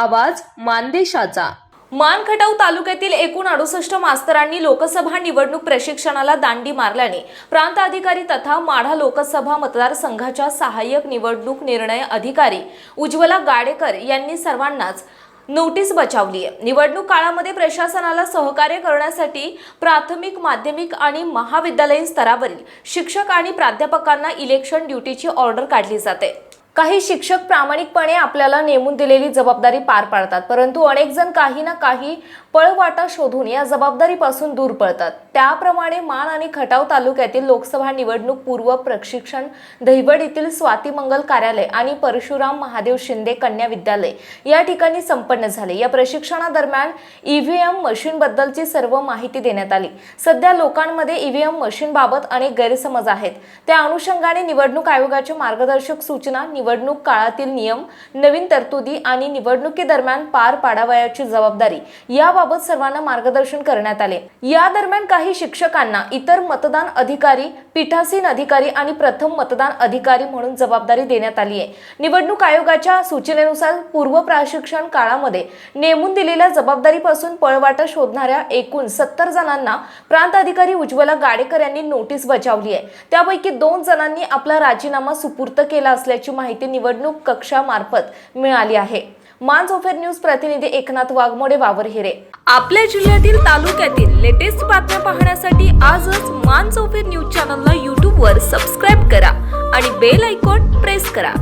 आवाज मानदेशाचा. मानखटाव तालुक्यातील एकूण अडुसष्ट मास्तरांनी लोकसभा निवडणूक प्रशिक्षणाला दांडी मारल्याने प्रांत अधिकारी तथा माढा लोकसभा मतदारसंघाच्या सहाय्यक निवडणूक निर्णय अधिकारी उज्ज्वला गाडेकर यांनी सर्वांनाच नोटीस बचावली आहे निवडणूक काळामध्ये प्रशासनाला सहकार्य करण्यासाठी प्राथमिक माध्यमिक आणि महाविद्यालयीन स्तरावरील शिक्षक आणि प्राध्यापकांना इलेक्शन ड्युटीची ऑर्डर काढली जाते. काही शिक्षक प्रामाणिकपणे आपल्याला नेमून दिलेली जबाबदारी पार पाडतात परंतु अनेक जण काही ना काही पळवाटा शोधून या जबाबदारीपासून दूर पळतात. त्याप्रमाणे मान आणि खटाव तालुक्यातील लोकसभा निवडणूक पूर्व प्रशिक्षण दहिवड येथील स्वातीमंगल कार्यालय आणि परशुराम महादेव शिंदे कन्या विद्यालय या ठिकाणी संपन्न झाले. या प्रशिक्षणादरम्यान ईव्हीएम मशीनबद्दलची सर्व माहिती देण्यात आली. सध्या लोकांमध्ये ईव्हीएम मशीनबाबत अनेक गैरसमज आहेत. त्या अनुषंगाने निवडणूक आयोगाच्या मार्गदर्शक सूचना निवडणूक काळातील नियम नवीन तरतुदी आणि निवडणुकीदरम्यान पार पाडावयाची जबाबदारी याबाबत सर्वांना मार्गदर्शन करण्यात आले. या दरम्यान काही शिक्षकांना इतर मतदान अधिकारी पीठासीन अधिकारी आणि प्रथम मतदान अधिकारी म्हणून जबाबदारी देण्यात आली आहे. निवडणूक आयोगाच्या सूचनेनुसार पूर्व प्रशिक्षण काळामध्ये नेमून दिलेल्या जबाबदारीपासून पळवाटा शोधणाऱ्या एकूण सत्तर जणांना प्रांत अधिकारी उज्ज्वला गाडेकर यांनी नोटीस बजावली आहे. त्यापैकी दोन जणांनी आपला राजीनामा सुपूर्त केला असल्याची माहिती निवडणूक कक्षामार्फत मिळाली आहे. मानसोफेर न्यूज प्रतिनिधी एकनाथ वाघमोडे वावरहिरे आपल्या जिल्ह्यातील तालुक्यातील लेटेस्ट बातम्या पाहण्यासाठी आजच मानसोफेर न्यूज चॅनलला यूट्यूबवर सबस्क्राईब करा आणि बेल आयकॉन प्रेस करा.